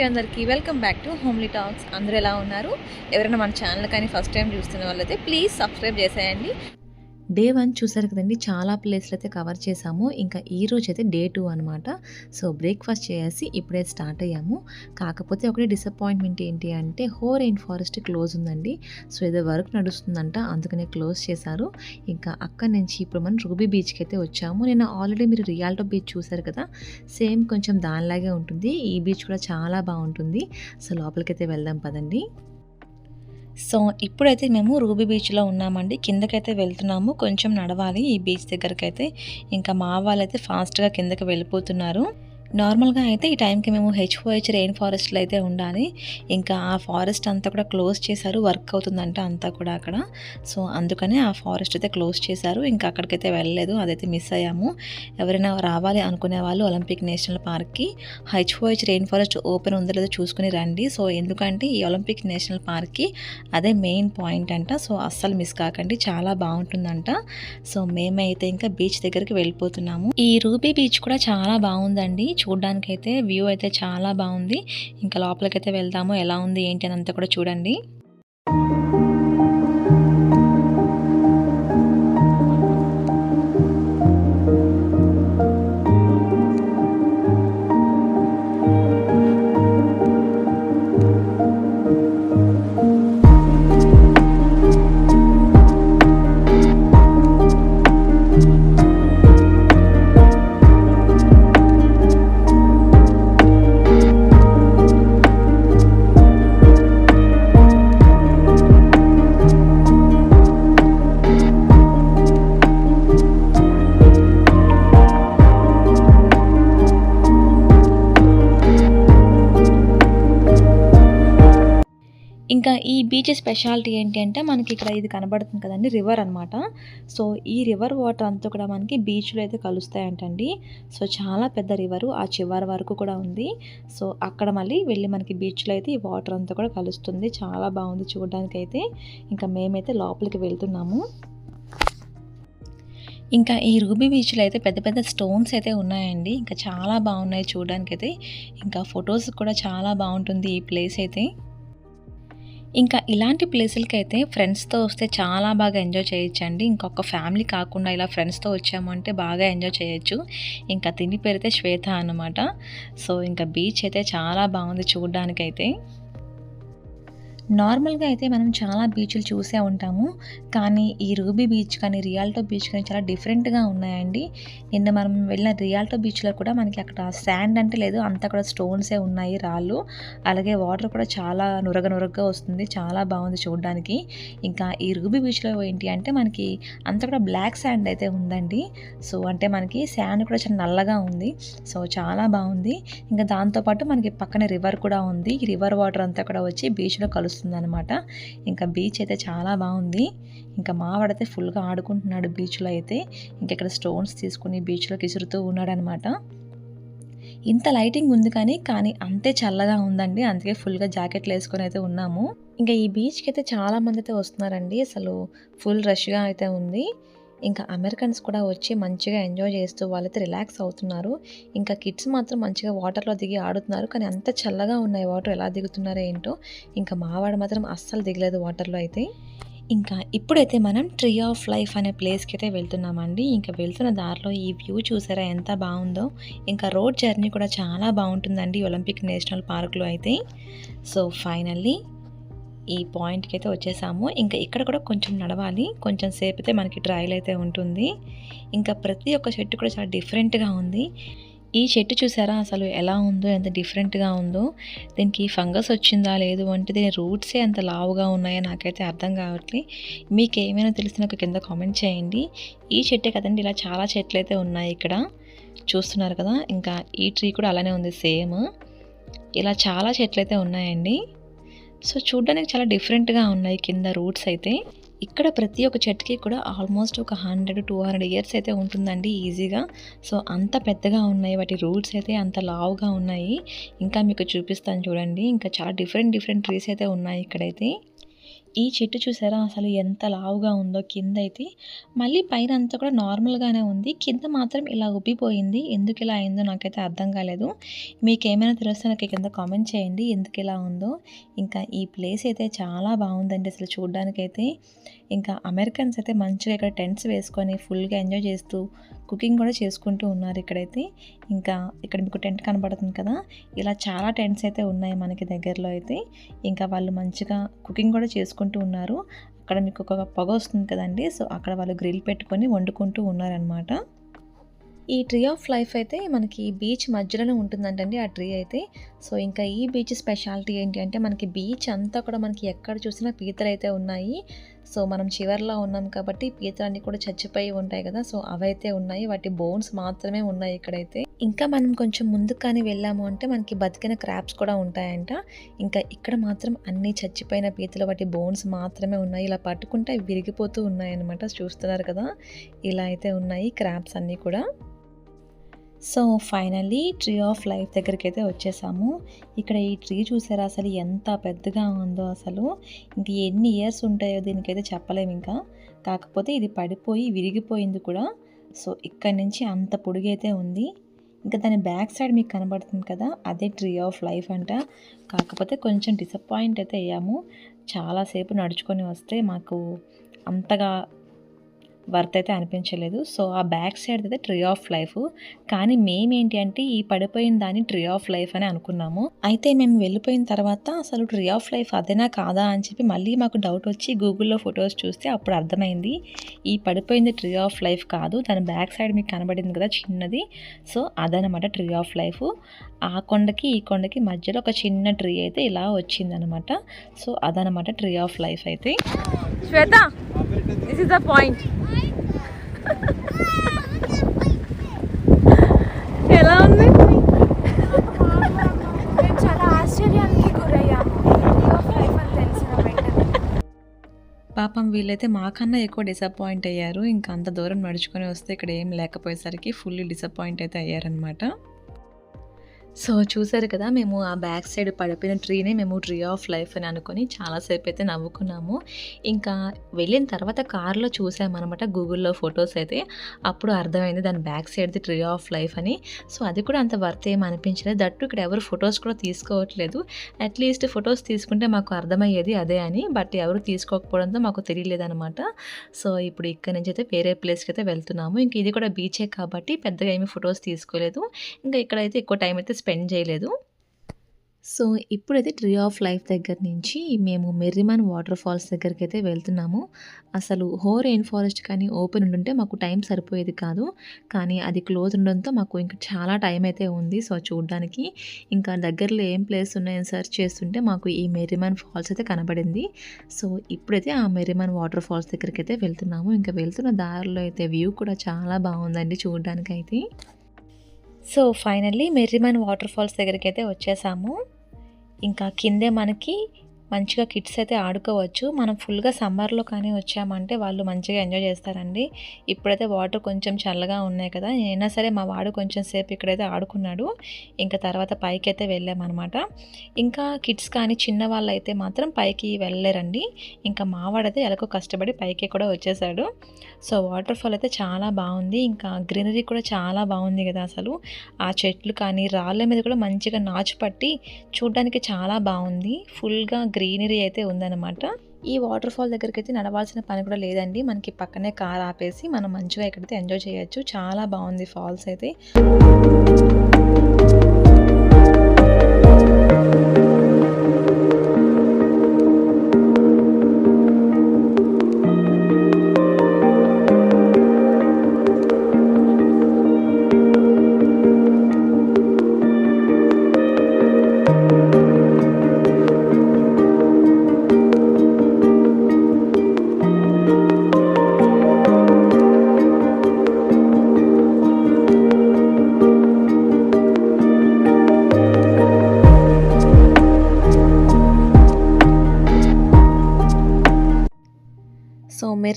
అండి అందరికీ welcome back to Homely Talks. అందరూ ఎలా ఉన్నారు? ఎవరైనా మన ఛానల్ కానీ ఫస్ట్ టైం చూస్తున్న వాళ్ళైతే ప్లీజ్ సబ్స్క్రైబ్ చేసేయండి. డే వన్ చూసారు కదండి చాలా ప్లేస్లు అయితే కవర్ చేసాము ఇంకా ఈ రోజు అయితే డే టూ అనమాట సో బ్రేక్ఫాస్ట్ చేసి ఇప్పుడే స్టార్ట్ అయ్యాము. కాకపోతే ఒకటి డిసప్పాయింట్మెంట్ ఏంటి అంటే హో రెయిన్ ఫారెస్ట్ క్లోజ్ ఉందండి. సో ఏదో వర్క్ నడుస్తుందంట అందుకనే క్లోజ్ చేశారు. ఇంకా అక్కడి నుంచి ఇప్పుడు మనం రూబీ బీచ్కి అయితే వచ్చాము. నేను ఆల్రెడీ మీరు రియాల్టో బీచ్ చూసారు కదా సేమ్ కొంచెం దానిలాగే ఉంటుంది. ఈ బీచ్ కూడా చాలా బాగుంటుంది. సో లోపలికైతే వెళ్దాం పదండి. సో ఇప్పుడైతే మేము రూబీ బీచ్లో ఉన్నామండి. కిందకైతే వెళ్తున్నాము. కొంచెం నడవాలి ఈ బీచ్ దగ్గరకైతే. ఇంకా మా వాళ్ళైతే ఫాస్ట్గా కిందకి వెళ్ళిపోతున్నారు. నార్మల్గా అయితే ఈ టైంకి మేము హెచ్ఓహెచ్ రెయిన్ ఫారెస్ట్లో అయితే ఉండాలి. ఇంకా ఆ ఫారెస్ట్ అంతా కూడా క్లోజ్ చేశారు. వర్క్ అవుతుందంట అంతా కూడా అక్కడ. సో అందుకనే ఆ ఫారెస్ట్ అయితే క్లోజ్ చేశారు. ఇంకా అక్కడికైతే వెళ్ళలేదు. అదైతే మిస్ అయ్యాము. ఎవరైనా రావాలి అనుకునే వాళ్ళు ఒలింపిక్ నేషనల్ పార్క్కి హెచ్ఓహెచ్ రెయిన్ ఫారెస్ట్ ఓపెన్ ఉందో లేదో చూసుకుని రండి. సో ఎందుకంటే ఈ ఒలింపిక్ నేషనల్ పార్క్కి అదే మెయిన్ పాయింట్ అంట. సో అస్సలు మిస్ కాకండి. చాలా బాగుంటుందంట. సో మేమైతే ఇంకా బీచ్ దగ్గరికి వెళ్ళిపోతున్నాము. ఈ రూబీ బీచ్ కూడా చాలా బాగుందండి. చూడడానికైతే అయితే వ్యూ అయితే చాలా బాగుంది. ఇంకా లోపలికైతే వెళ్దాము ఎలా ఉంది ఏంటి అని అంతా కూడా చూడండి. ఇంకా ఈ బీచ్ స్పెషాలిటీ ఏంటి అంటే మనకి ఇక్కడ ఇది కనబడుతుంది కదండి రివర్ అనమాట సో ఈ రివర్ వాటర్ అంతా కూడా మనకి బీచ్లో అయితే కలుస్తాయంటండి. సో చాలా పెద్ద రివరు ఆ చివరి వరకు కూడా ఉంది. సో అక్కడ మళ్ళీ వెళ్ళి మనకి బీచ్లో అయితే ఈ వాటర్ అంతా కూడా కలుస్తుంది. చాలా బాగుంది చూడడానికి అయితే ఇంకా మేమైతే లోపలికి వెళ్తున్నాము. ఇంకా ఈ రూబీ బీచ్లో అయితే పెద్ద పెద్ద స్టోన్స్ అయితే ఉన్నాయండి. ఇంకా చాలా బాగున్నాయి చూడడానికి అయితే ఇంకా ఫొటోస్ కూడా చాలా బాగుంటుంది ఈ ప్లేస్ అయితే. ఇంకా ఇలాంటి ప్లేసులకి అయితే ఫ్రెండ్స్తో వస్తే చాలా బాగా ఎంజాయ్ చేయొచ్చండి. ఇంకొక ఫ్యామిలీ కాకుండా ఇలా ఫ్రెండ్స్తో వచ్చామంటే బాగా ఎంజాయ్ చేయొచ్చు. ఇంకా తిని పెడితే శ్వేత అనమాట సో ఇంకా బీచ్ అయితే చాలా బాగుంది చూడడానికైతే. నార్మల్గా అయితే మనం చాలా బీచ్లు చూసే ఉంటాము. కానీ ఈ రూబీ బీచ్ కానీ రియాల్టో బీచ్ కానీ చాలా డిఫరెంట్గా ఉన్నాయండి. నిన్న మనం వెళ్ళిన రియాల్టో బీచ్లో కూడా మనకి అక్కడ శాండ్ అంటే లేదు అంతా కూడా స్టోన్సే ఉన్నాయి రాళ్ళు. అలాగే వాటర్ కూడా చాలా నురగ నురగగా వస్తుంది చాలా బాగుంది చూడడానికి. ఇంకా ఈ రూబీ బీచ్లో ఏంటి అంటే మనకి అంతా కూడా బ్లాక్ శాండ్ అయితే ఉందండి. సో అంటే మనకి శాండ్ కూడా చాలా నల్లగా ఉంది. సో చాలా బాగుంది. ఇంకా దాంతోపాటు మనకి పక్కన రివర్ కూడా ఉంది. ఈ రివర్ వాటర్ అంతా కూడా వచ్చి బీచ్లో కలుస్తుంది అనమాట ఇంకా బీచ్ అయితే చాలా బాగుంది. ఇంకా మావాడైతే ఫుల్గా ఆడుకుంటున్నాడు బీచ్లో అయితే. ఇంకా ఇక్కడ స్టోన్స్ తీసుకుని బీచ్లోకి విసురుతూ ఉన్నాడు అనమాట ఇంత లైటింగ్ ఉంది కానీ కానీ అంతే చల్లగా ఉందండి. అందుకే ఫుల్గా జాకెట్లు వేసుకొని అయితే ఉన్నాము. ఇంకా ఈ బీచ్కి అయితే చాలా మంది అయితే వస్తున్నారండి. అసలు ఫుల్ రష్గా అయితే ఉంది. ఇంకా అమెరికన్స్ కూడా వచ్చి మంచిగా ఎంజాయ్ చేస్తూ వాళ్ళైతే రిలాక్స్ అవుతున్నారు. ఇంకా కిడ్స్ మాత్రం మంచిగా వాటర్లో దిగి ఆడుతున్నారు. కానీ అంత చల్లగా ఉన్నాయి వాటర్ ఎలా దిగుతున్నారో ఏంటో ఇంకా మావాడు మాత్రం అస్సలు దిగలేదు వాటర్లో అయితే. ఇంకా ఇప్పుడైతే మనం ట్రీ ఆఫ్ లైఫ్ అనే ప్లేస్కి అయితే వెళ్తున్నామండి. ఇంకా వెళ్తున్న దారిలో ఈ వ్యూ చూసారా ఎంత బాగుందో. ఇంకా రోడ్ జర్నీ కూడా చాలా బాగుంటుందండి ఒలింపిక్ నేషనల్ పార్క్లో అయితే. సో ఫైనల్లీ ఈ పాయింట్కి అయితే వచ్చేసాము. ఇంకా ఇక్కడ కూడా కొంచెం నడవాలి. కొంచెం సేపు అయితే మనకి ట్రయల్ అయితే ఉంటుంది. ఇంకా ప్రతి ఒక్క చెట్టు కూడా చాలా డిఫరెంట్గా ఉంది. ఈ చెట్టు చూసారా? అసలు ఎలా ఉందో ఎంత డిఫరెంట్గా ఉందో. దీనికి ఫంగస్ వచ్చిందా లేదు అంటే దీని రూట్సే అంత లావుగా ఉన్నాయో నాకైతే అర్థం కావట్లే. మీకు ఏమైనా తెలిసిన ఒక కింద కామెంట్ చేయండి. ఈ చెట్టే కదండి ఇలా చాలా చెట్లు అయితే ఉన్నాయి ఇక్కడ. చూస్తున్నారు కదా? ఇంకా ఈ ట్రీ కూడా అలానే ఉంది సేమ్. ఇలా చాలా చెట్లు అయితే ఉన్నాయండి. సో చూడడానికి చాలా డిఫరెంట్గా ఉన్నాయి కింద రూట్స్ అయితే. ఇక్కడ ప్రతి ఒక్క చెట్టుకి కూడా ఆల్మోస్ట్ ఒక హండ్రెడ్ టూ హండ్రెడ్ ఇయర్స్ అయితే ఉంటుందండి ఈజీగా. సో అంత పెద్దగా ఉన్నాయి వాటి రూట్స్ అయితే అంత లావుగా ఉన్నాయి. ఇంకా మీకు చూపిస్తాను చూడండి ఇంకా చాలా డిఫరెంట్ డిఫరెంట్ ట్రీస్ అయితే ఉన్నాయి ఇక్కడైతే. ఈ చెట్టు చూసారా? అసలు ఎంత లావుగా ఉందో కింద అయితే మళ్ళీ పైన అంతా కూడా నార్మల్గానే ఉంది. కింద మాత్రం ఇలా ఉబ్బిపోయింది. ఎందుకు ఇలా అయిందో నాకైతే అర్థం కాలేదు. మీకు ఏమైనా తెలిస్తే నాకు కింద కామెంట్ చేయండి. ఎందుకు ఇలా ఉందో. ఇంకా ఈ ప్లేస్ అయితే చాలా బాగుందండి అసలు చూడడానికైతే. ఇంకా అమెరికన్స్ అయితే మంచిగా ఇక్కడ టెంట్స్ వేసుకొని ఫుల్గా ఎంజాయ్ చేస్తూ కుకింగ్ కూడా చేసుకుంటూ ఉన్నారు ఇక్కడైతే. ఇంకా ఇక్కడ మీకు టెంట్ కనబడుతుంది కదా. ఇలా చాలా టెంట్స్ అయితే ఉన్నాయి మనకి దగ్గరలో అయితే. ఇంకా వాళ్ళు మంచిగా కుకింగ్ కూడా చేసుకుంటూ ఉన్నారు. అక్కడ మీకు ఒక పొగ వస్తుంది కదండి. సో అక్కడ వాళ్ళు గ్రిల్ పెట్టుకొని వండుకుంటూ ఉన్నారనమాట ఈ ట్రీ ఆఫ్ లైఫ్ అయితే మనకి బీచ్ మధ్యలోనే ఉంటుందంటండి. ఆ ట్రీ అయితే సో ఇంకా ఈ బీచ్ స్పెషాలిటీ ఏంటి అంటే మనకి బీచ్ అంతా కూడా మనకి ఎక్కడ చూసినా పీతలు అయితే ఉన్నాయి. సో మనం చివర్లో ఉన్నాం కాబట్టి పీతలన్నీ కూడా చచ్చిపోయి ఉంటాయి కదా. సో అవైతే ఉన్నాయి. వాటి బోన్స్ మాత్రమే ఉన్నాయి ఇక్కడైతే. ఇంకా మనం కొంచెం ముందుకు కానీ వెళ్ళాము అంటే మనకి బతికిన క్రాప్స్ కూడా ఉంటాయంట. ఇంకా ఇక్కడ మాత్రం అన్ని చచ్చిపోయిన పీతలు వాటి బోన్స్ మాత్రమే ఉన్నాయి. ఇలా పట్టుకుంటే అవి విరిగిపోతూ ఉన్నాయి అనమాట చూస్తున్నారు కదా? ఇలా అయితే ఉన్నాయి క్రాప్స్ అన్నీ కూడా. So finally tree of life దగ్గరికి అయితే వచ్చేసాము. ఇక్కడ ఈ ట్రీ చూసారా అసలు ఎంత పెద్దగా ఉందో అసలు. ఇంక ఎన్ని ఇయర్స్ ఉంటాయో దీనికైతే చెప్పలేము ఇంకా. కాకపోతే ఇది పడిపోయి విరిగిపోయింది కూడా. సో ఇక్కడ నుంచి అంత పొడిగైతే ఉంది. ఇంకా దాని బ్యాక్ సైడ్ మీకు కనబడుతుంది కదా అదే ట్రీ ఆఫ్ లైఫ్ అంట. కాకపోతే కొంచెం డిసప్పాయింట్ అయితే అయ్యాము. చాలాసేపు నడుచుకొని వస్తే మాకు అంతగా వర్త్ అయితే అనిపించలేదు. సో ఆ బ్యాక్ సైడ్ అయితే ట్రీ ఆఫ్ లైఫ్. కానీ మేమేంటి అంటే ఈ పడిపోయిన దాన్ని ట్రీ ఆఫ్ లైఫ్ అని అనుకున్నాము. అయితే మేము వెళ్ళిపోయిన తర్వాత అసలు ట్రీ ఆఫ్ లైఫ్ అదేనా కాదా అని చెప్పి మళ్ళీ మాకు డౌట్ వచ్చి గూగుల్లో ఫొటోస్ చూస్తే అప్పుడు అర్థమైంది. ఈ పడిపోయింది ట్రీ ఆఫ్ లైఫ్ కాదు. దాని బ్యాక్ సైడ్ మీకు కనబడింది కదా చిన్నది. సో అదనమాట ట్రీ ఆఫ్ లైఫ్. ఆ కొండకి ఈ కొండకి మధ్యలో ఒక చిన్న ట్రీ అయితే ఇలా వచ్చిందనమాట సో అదనమాట ట్రీ ఆఫ్ లైఫ్ అయితే. Shweta this is the point ఎలా ఉంది? నేను చాలా ఆశ్చర్యానికి పాపం వీళ్ళైతే మాకన్నా ఎక్కువ డిసప్పాయింట్ అయ్యారు. ఇంకా అంత దూరం నడుచుకొని వస్తే ఇక్కడ ఏం లేకపోయేసరికి ఫుల్లీ డిసప్పాయింట్ అయితే అయ్యారనమాట సో చూసారు కదా మేము ఆ బ్యాక్ సైడ్ పడిపోయిన ట్రీనే మేము ట్రీ ఆఫ్ లైఫ్ అని అనుకొని చాలాసేపు అయితే నవ్వుకున్నాము. ఇంకా వెళ్ళిన తర్వాత కార్లో చూసామన్నమాట గూగుల్లో ఫొటోస్ అయితే. అప్పుడు అర్థమైంది దాని బ్యాక్ సైడ్ది ట్రీ ఆఫ్ లైఫ్ అని. సో అది కూడా అంత వర్త్ ఏం అనిపించలేదు. దట్టు ఇక్కడ ఎవరు ఫొటోస్ కూడా తీసుకోవట్లేదు. అట్లీస్ట్ ఫొటోస్ తీసుకుంటే మాకు అర్థమయ్యేది అదే అని బట్ ఎవరు తీసుకోకపోవడంతో మాకు తెలియలేదన్నమాట. సో ఇప్పుడు ఇక్కడ నుంచి అయితే వేరే ప్లేస్కి అయితే వెళ్తున్నాము. ఇంక ఇది కూడా బీచే కాబట్టి పెద్దగా ఏమీ ఫొటోస్ తీసుకోలేదు. ఇంకా ఇక్కడైతే ఎక్కువ టైం అయితే స్పెండ్ స్పెండ్ చేయలేదు. సో ఇప్పుడైతే ట్రీ ఆఫ్ లైఫ్ దగ్గర నుంచి మేము మెర్రిమాన్ వాటర్ ఫాల్స్ దగ్గరికి అయితే వెళ్తున్నాము. అసలు హో రెయిన్ ఫారెస్ట్ కానీ ఓపెన్ ఉండుంటే మాకు టైం సరిపోయేది కాదు. కానీ అది క్లోజ్ ఉండడంతో మాకు ఇంకా చాలా టైం అయితే ఉంది. సో చూడడానికి ఇంకా దగ్గరలో ఏం ప్లేస్ ఉన్నాయని సెర్చ్ చేస్తుంటే మాకు ఈ మెర్రిమాన్ ఫాల్స్ అయితే కనబడింది. సో ఇప్పుడైతే ఆ మెర్రిమాన్ వాటర్ ఫాల్స్ దగ్గరికి అయితే వెళ్తున్నాము. ఇంకా వెళ్తున్న దారిలో అయితే వ్యూ కూడా చాలా బాగుందండి చూడడానికి అయితే so finally Merriman water falls దగ్గరికి అయితే వచ్చేసాము. ఇంకా కిందే మనకి మంచిగా కిడ్స్ అయితే ఆడుకోవచ్చు. మనం ఫుల్గా సమ్మర్లో కానీ వచ్చామంటే వాళ్ళు మంచిగా ఎంజాయ్ చేస్తారండి. ఇప్పుడైతే వాటర్ కొంచెం చల్లగా ఉన్నాయి కదా అయినా సరే మా వాడు కొంచెం సేపు ఇక్కడైతే ఆడుకున్నాడు. ఇంకా తర్వాత పైకి అయితే వెళ్ళామన్నమాట. ఇంకా కిడ్స్ కానీ చిన్నవాళ్ళు అయితే మాత్రం పైకి వెళ్ళలేరండి. ఇంకా మా వాడైతే ఎలాగో కష్టపడి పైకి కూడా వచ్చేసాడు. సో వాటర్ ఫాల్ అయితే చాలా బాగుంది. ఇంకా గ్రీనరీ కూడా చాలా బాగుంది కదా అసలు. ఆ చెట్లు కానీ రాళ్ళ మీద కూడా మంచిగా నాచు పట్టి చూడడానికి చాలా బాగుంది. ఫుల్గా గ్రీనరీ అయితే ఉందన్నమాట. ఈ వాటర్ ఫాల్ దగ్గరికి అయితే నడవాల్సిన పని కూడా లేదండి. మనకి పక్కనే కార్ ఆపేసి మనం మంచిగా ఎక్కడైతే ఎంజాయ్ చేయొచ్చు. చాలా బాగుంది ఫాల్స్ అయితే.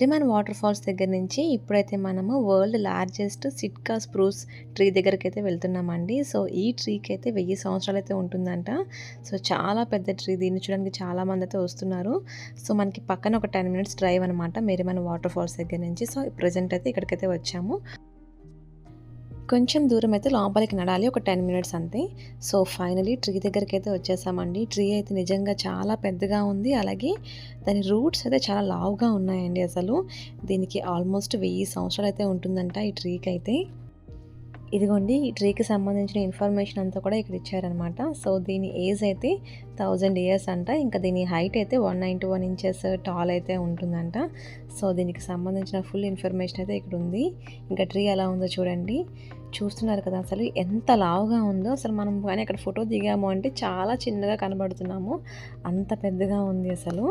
సో వాటర్ ఫాల్స్ దగ్గర నుంచి ఇప్పుడైతే మనము world largest Sitka spruce tree దగ్గరికి అయితే వెళ్తున్నామండి. సో ఈ ట్రీకి అయితే వెయ్యి సంవత్సరాలు అయితే ఉంటుందంట. సో చాలా పెద్ద ట్రీ దీన్ని చూడడానికి చాలా మంది అయితే వస్తున్నారు. సో మనకి పక్కన ఒక టెన్ మినిట్స్ డ్రైవ్ అనమాట మెరిమన్ వాటర్ ఫాల్స్ దగ్గర నుంచి. సో ప్రజెంట్ అయితే ఇక్కడికైతే వచ్చాము. కొంచెం దూరం అయితే లోపలికి నడాలి ఒక టెన్ మినిట్స్ అంతే. సో ఫైనలీ ట్రీ దగ్గరికి అయితే వచ్చేసామండి. ట్రీ అయితే నిజంగా చాలా పెద్దగా ఉంది. అలాగే దాని రూట్స్ అయితే చాలా లావుగా ఉన్నాయండి అసలు. దీనికి ఆల్మోస్ట్ వెయ్యి సంవత్సరాలు అయితే ఉంటుందంట ఈ ట్రీకి అయితే ఇదిగోండి ఈ ట్రీకి సంబంధించిన ఇన్ఫర్మేషన్ అంతా కూడా ఇక్కడ ఇచ్చారనమాట సో దీని ఏజ్ అయితే థౌజండ్ ఇయర్స్ అంట. ఇంకా దీని హైట్ అయితే one ninety one inches tall అయితే ఉంటుందంట. సో దీనికి సంబంధించిన ఫుల్ ఇన్ఫర్మేషన్ అయితే ఇక్కడ ఉంది. ఇంకా ట్రీ ఎలా ఉందో చూడండి. చూస్తున్నారు కదా అసలు ఎంత లావుగా ఉందో. అసలు మనం కానీ అక్కడ ఫోటో దిగాము అంటే చాలా చిన్నగా కనబడుతున్నాము. అంత పెద్దగా ఉంది అసలు.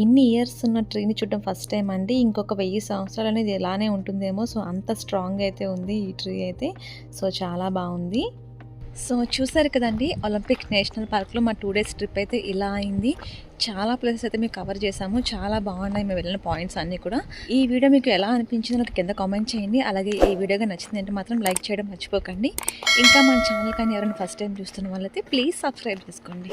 ఇన్ని ఇయర్స్ ఉన్న ట్రీని చూడడం ఫస్ట్ టైం అండి. ఇంకొక వెయ్యి సంవత్సరాలు అనేది ఎలానే ఉంటుందేమో సో అంత స్ట్రాంగ్ అయితే ఉంది ఈ ట్రీ అయితే. సో చాలా బాగుంది. సో చూసారు కదండి ఒలింపిక్ నేషనల్ పార్క్లో మా టూ డేస్ ట్రిప్ అయితే ఇలా అయింది. చాలా ప్లేసెస్ అయితే మేము కవర్ చేసాము. చాలా బాగున్నాయి మేము వెళ్ళిన పాయింట్స్ అన్నీ కూడా. ఈ వీడియో మీకు ఎలా అనిపించిందో నాకు కింద కామెంట్ చేయండి. అలాగే ఈ వీడియోగా నచ్చింది అంటే మాత్రం లైక్ చేయడం మర్చిపోకండి. ఇంకా మన ఛానల్ కానీ ఎవరైనా ఫస్ట్ టైం చూస్తున్న వాళ్ళైతే ప్లీజ్ సబ్స్క్రైబ్ చేసుకోండి.